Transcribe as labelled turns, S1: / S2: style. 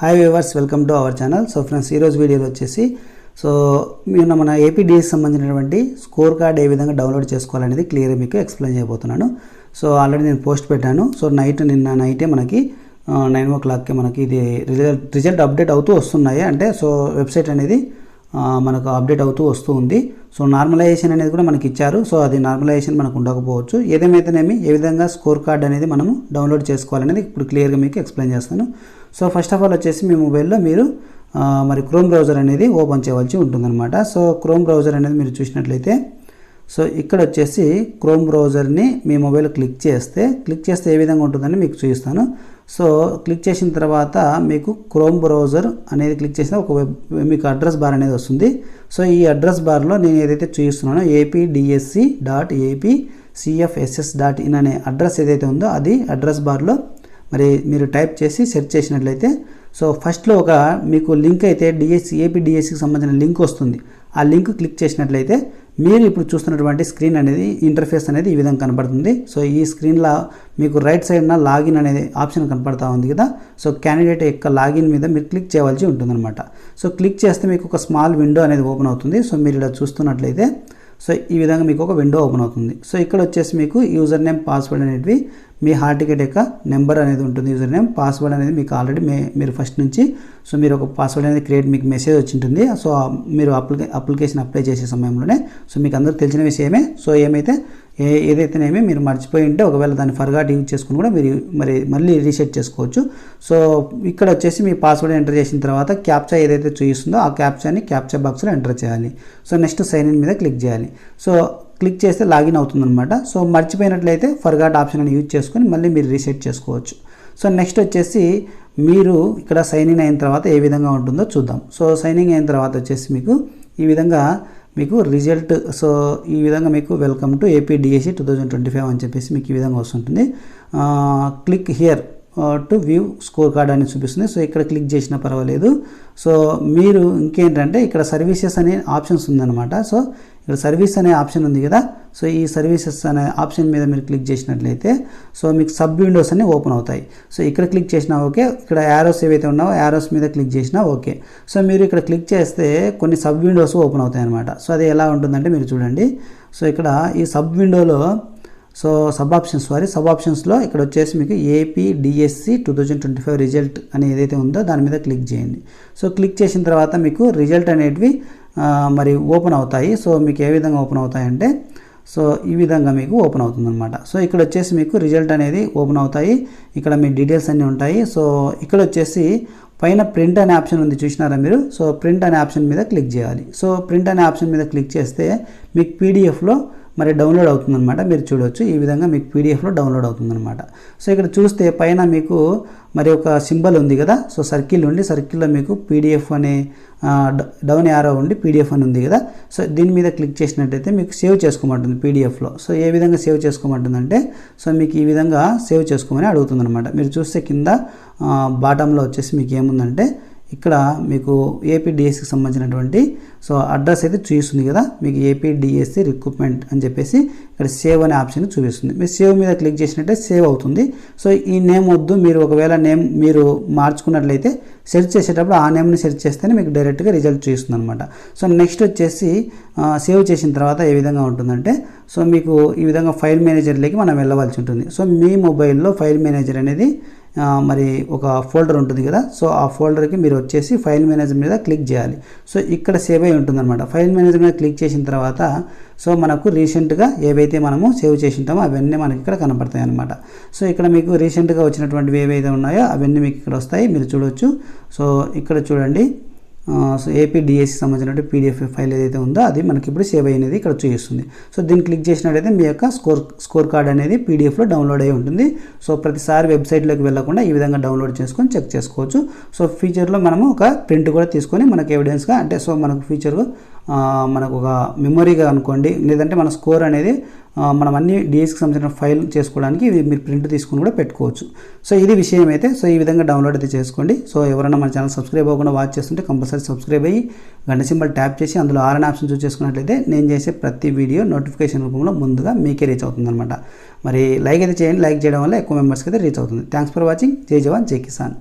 S1: Hi viewers welcome to our channel so friends ఈరోజు వీడియోలో వచ్చేసి సో నిన్న మన ఏపీడిఎస్ సంబంధించినటువంటి స్కోర్ కార్డ్ ఏ విధంగా డౌన్లోడ్ చేసుకోవాలనేది క్లియర్గా మీకు ఎక్స్ప్లెయిన్ చేయబోతున్నాను. సో ఆల్రెడీ నేను పోస్ట్ పెట్టాను. సో నైట్ నిన్న నైటే మనకి నైన్ ఓ క్లాక్కి మనకి ఇది రిజల్ట్ రిజల్ట్ అప్డేట్ అవుతూ వస్తున్నాయి. అంటే సో వెబ్సైట్ అనేది మనకు అప్డేట్ అవుతూ వస్తూ ఉంది. సో నార్మలైజేషన్ అనేది కూడా మనకి ఇచ్చారు. సో అది నార్మలైజేషన్ మనకు ఉండకపోవచ్చు. ఏదేమైతేనేమి ఏ విధంగా స్కోర్ కార్డ్ అనేది మనము డౌన్లోడ్ చేసుకోవాలనేది ఇప్పుడు క్లియర్గా మీకు ఎక్స్ప్లెయిన్ చేస్తాను. సో ఫస్ట్ ఆఫ్ ఆల్ వచ్చేసి మీ మొబైల్లో మీరు మరి క్రోమ్ బ్రౌజర్ అనేది ఓపెన్ చేయవలసి ఉంటుందన్నమాట. సో క్రోమ్ బ్రౌజర్ అనేది మీరు చూసినట్లయితే సో ఇక్కడ వచ్చేసి క్రోమ్ బ్రౌజర్ని మీ మొబైల్ క్లిక్ చేస్తే క్లిక్ చేస్తే ఏ విధంగా ఉంటుందని మీకు చూపిస్తాను. సో క్లిక్ చేసిన తర్వాత మీకు క్రోమ్ బ్రౌజర్ అనేది క్లిక్ చేసిన ఒక వెబ్ మీకు అడ్రస్ బార్ అనేది వస్తుంది. సో ఈ అడ్రస్ బార్లో నేను ఏదైతే చూపిస్తున్నానో APDSC dot AP CFSS dot in అనే అడ్రస్ ఏదైతే ఉందో అది అడ్రస్ బార్లో మరి మీరు టైప్ చేసి సెర్చ్ చేసినట్లయితే సో ఫస్ట్లో ఒక మీకు లింక్ అయితే డిఎస్సి ఏపీడిఎస్సికి సంబంధించిన లింక్ వస్తుంది. ఆ లింక్ క్లిక్ చేసినట్లయితే మీరు ఇప్పుడు చూస్తున్నటువంటి స్క్రీన్ అనేది ఇంటర్ఫేస్ అనేది ఈ విధంగా కనబడుతుంది. సో ఈ స్క్రీన్లో మీకు రైట్ సైడ్న లాగిన్ అనేది ఆప్షన్ కనపడతా ఉంది కదా. సో క్యాండిడేట్ యొక్క లాగిన్ మీద మీరు క్లిక్ చేయవలసి ఉంటుందన్నమాట. సో క్లిక్ చేస్తే మీకు ఒక స్మాల్ విండో అనేది ఓపెన్ అవుతుంది. సో మీరు ఇలా చూస్తున్నట్లయితే సో ఈ విధంగా మీకు ఒక విండో ఓపెన్ అవుతుంది. సో ఇక్కడ వచ్చేసి మీకు యూజర్ నేమ్ పాస్వర్డ్ అనేటివి మీ హాల్ టికెట్ యొక్క నెంబర్ అనేది ఉంటుంది. యూజర్ నేమ్ పాస్వర్డ్ అనేది మీకు ఆల్రెడీ మే మీరు ఫస్ట్ నుంచి సో మీరు ఒక పాస్వర్డ్ అనేది క్రియేట్ మీకు మెసేజ్ వచ్చి ఉంటుంది సో మీరు అప్లికే అప్లికేషన్ అప్లై చేసే సమయంలోనే సో మీకు అందరూ తెలిసిన విషయమే. సో ఏమైతే ఏ ఏదైతేనేమి మీరు మర్చిపోయి ఉంటే ఒకవేళ దాన్ని ఫర్గాట్ యూజ్ చేసుకుని కూడా మీరు మరి మళ్ళీ రీసెట్ చేసుకోవచ్చు. సో ఇక్కడ వచ్చేసి మీ పాస్వర్డ్ ఎంటర్ చేసిన తర్వాత క్యాప్చా ఏదైతే చూపిస్తుందో ఆ క్యాప్చాని క్యాప్చా బాక్స్లో ఎంటర్ చేయాలి. సో నెక్స్ట్ సైన్ ఇన్ మీద క్లిక్ చేయాలి. సో క్లిక్ చేస్తే లాగిన్ అవుతుందన్నమాట. సో మర్చిపోయినట్లయితే ఫర్గాట్ ఆప్షన్ అని యూజ్ చేసుకొని మళ్ళీ మీరు రీసెట్ చేసుకోవచ్చు. సో నెక్స్ట్ వచ్చేసి మీరు ఇక్కడ సైన్ ఇన్ అయిన తర్వాత ఏ విధంగా ఉంటుందో చూద్దాం. సో సైన్ ఇన్ అయిన తర్వాత వచ్చేసి మీకు ఈ విధంగా మీకు రిజల్ట్ సో ఈ విధంగా మీకు welcome to AP DSC two thousand twenty five అని చెప్పేసి మీకు ఈ విధంగా వస్తుంటుంది. Click here to view score card అని చూపిస్తుంది. సో ఇక్కడ క్లిక్ చేసినా పర్వాలేదు. సో మీరు ఇంకేంటంటే ఇక్కడ సర్వీసెస్ అనే ఆప్షన్స్ ఉందన్నమాట. సో ఇక్కడ సర్వీస్ అనే ఆప్షన్ ఉంది కదా. సో ఈ సర్వీసెస్ అనే ఆప్షన్ మీద మీరు క్లిక్ చేసినట్లయితే సో మీకు సబ్ విండోస్ అన్ని ఓపెన్ అవుతాయి. సో ఇక్కడ క్లిక్ చేసినా ఓకే ఇక్కడ యారోస్ ఏవైతే ఉన్నావో యారోస్ మీద క్లిక్ చేసినా ఓకే. సో మీరు ఇక్కడ క్లిక్ చేస్తే కొన్ని సబ్ విండోస్ ఓపెన్ అవుతాయి అనమాట సో అది ఎలా ఉంటుందంటే మీరు చూడండి. సో ఇక్కడ ఈ సబ్ విండోలో so sub options sorry sub ఆప్షన్స్లో ఇక్కడ వచ్చేసి మీకు AP DSC two thousand twenty five result అని ఏదైతే ఉందో దాని మీద క్లిక్ చేయండి. సో క్లిక్ చేసిన తర్వాత మీకు రిజల్ట్ అనేటివి మరి ఓపెన్ అవుతాయి. సో మీకు ఏ విధంగా ఓపెన్ అవుతాయంటే సో ఈ విధంగా మీకు ఓపెన్ అవుతుంది అనమాట సో ఇక్కడ వచ్చేసి మీకు రిజల్ట్ అనేది ఓపెన్ అవుతాయి. ఇక్కడ మీ డీటెయిల్స్ అన్నీ ఉంటాయి. సో ఇక్కడ వచ్చేసి పైన ప్రింట్ అనే ఆప్షన్ ఉంది చూసినారా మీరు? సో ప్రింట్ అనే ఆప్షన్ మీద క్లిక్ చేయాలి. సో ప్రింట్ అనే ఆప్షన్ మీద క్లిక్ చేస్తే మీకు పీడిఎఫ్లో మరి డౌన్లోడ్ అవుతుందన్నమాట. మీరు చూడవచ్చు ఈ విధంగా మీకు పీడిఎఫ్లో డౌన్లోడ్ అవుతుందన్నమాట. సో ఇక్కడ చూస్తే పైన మీకు మరి ఒక సింబల్ ఉంది కదా. సో సర్కిల్ ఉండి సర్కిల్లో మీకు పీడిఎఫ్ అనే డ- డౌన్ యారో ఉండి పీడిఎఫ్ అని ఉంది కదా. సో దీని మీద క్లిక్ చేసినట్టయితే మీకు సేవ్ చేసుకోమంటుంది పీడిఎఫ్లో సో ఏ విధంగా సేవ్ చేసుకోమంటుందంటే సో మీకు ఈ విధంగా సేవ్ చేసుకోమని అడుగుతుందన్నమాట. మీరు చూస్తే కింద బాటంలో వచ్చేసి మీకు ఏముందంటే ఇక్కడ మీకు ఏపీడిఎస్సికి సంబంధించినటువంటి సో అడ్రస్ అయితే చూపిస్తుంది కదా మీకు ఏపీడిఎస్సి రిక్రూట్మెంట్ అని చెప్పేసి ఇక్కడ సేవ్ అనే ఆప్షన్ చూపిస్తుంది. మీరు సేవ్ మీద క్లిక్ చేసినట్టే సేవ్ అవుతుంది. సో ఈ నేమ్ వద్దు మీరు ఒకవేళ నేమ్ మీరు మార్చుకున్నట్లయితే సెర్చ్ చేసేటప్పుడు ఆ నేమ్ని సెర్చ్ చేస్తేనే మీకు డైరెక్ట్గా రిజల్ట్ చూపిస్తుంది అనమాట సో నెక్స్ట్ వచ్చేసి సేవ్ చేసిన తర్వాత ఏ విధంగా ఉంటుందంటే సో మీకు ఈ విధంగా ఫైల్ మేనేజర్లోకి మనం వెళ్ళవలసి ఉంటుంది. సో మీ మొబైల్లో ఫైల్ మేనేజర్ అనేది మరి ఒక ఫోల్డర్ ఉంటుంది కదా. సో ఆ ఫోల్డర్కి మీరు వచ్చేసి ఫైల్ మేనేజర్ మీద క్లిక్ చేయాలి. సో ఇక్కడ సేవ్ అయి ఉంటుందన్నమాట. ఫైల్ మేనేజర్ మీద క్లిక్ చేసిన తర్వాత సో మనకు రీసెంట్గా ఏవైతే మనము సేవ్ చేసి ఉంటామో అవన్నీ మనకి ఇక్కడ కనపడతాయి అనమాట సో ఇక్కడ మీకు రీసెంట్గా వచ్చినటువంటివి ఏవైతే ఉన్నాయో అవన్నీ మీకు ఇక్కడ వస్తాయి. మీరు చూడవచ్చు సో ఇక్కడ చూడండి. సో ఏపీ డిఎస్సి సంబంధించిన పీడిఎఫ్ ఫైల్ ఏదైతే ఉందో అది మనకి ఇప్పుడు సేవ్ అయినది ఇక్కడ చూపిస్తుంది. సో దీన్ని క్లిక్ చేసినట్టయితే మీ యొక్క స్కోర్ స్కోర్ కార్డ్ అనేది పీడిఎఫ్లో డౌన్లోడ్ అయి ఉంటుంది. సో ప్రతిసారి వెబ్సైట్లోకి వెళ్ళకుండా ఈ విధంగా డౌన్లోడ్ చేసుకొని చెక్ చేసుకోవచ్చు. సో ఫ్యూచర్లో మనము ఒక ప్రింట్ కూడా తీసుకొని మనకి ఎవిడెన్స్గా అంటే సో మనకు ఫ్యూచర్ మనకు ఒక మెమొరీగా అనుకోండి లేదంటే మన స్కోర్ అనేది మనం అన్ని డిఎస్కి సంబంధించిన ఫైల్ చేసుకోవడానికి ఇది మీరు ప్రింట్ తీసుకుని కూడా పెట్టుకోవచ్చు. సో ఇది విషయం అయితే సో ఈ విధంగా డౌన్లోడ్ అయితే చేసుకోండి. సో ఎవరైనా మన ఛానల్ సబ్స్క్రైబ్ అవ్వకుండా వాచ్ చేస్తుంటే కంపల్సరీ సబ్స్క్రైబ్ అయ్యి గంట సింబల్ ట్యాప్ చేసి అందులో ఆర్ఎన్ ఆప్షన్ చూస్ చేసుకున్నట్లయితే నేను చేసే ప్రతి వీడియో నోటిఫికేషన్ రూపంలో ముందుగా మీకే రీచ్ అవుతుంది మరి లైక్ అయితే చేయండి. లైక్ చేయడం వల్ల ఎక్కువ మెంబర్స్కి అయితే రీచ్ అవుతుంది. థ్యాంక్స్ ఫర్ వాచింగ్ జై జవాన్. జై కిసాన్.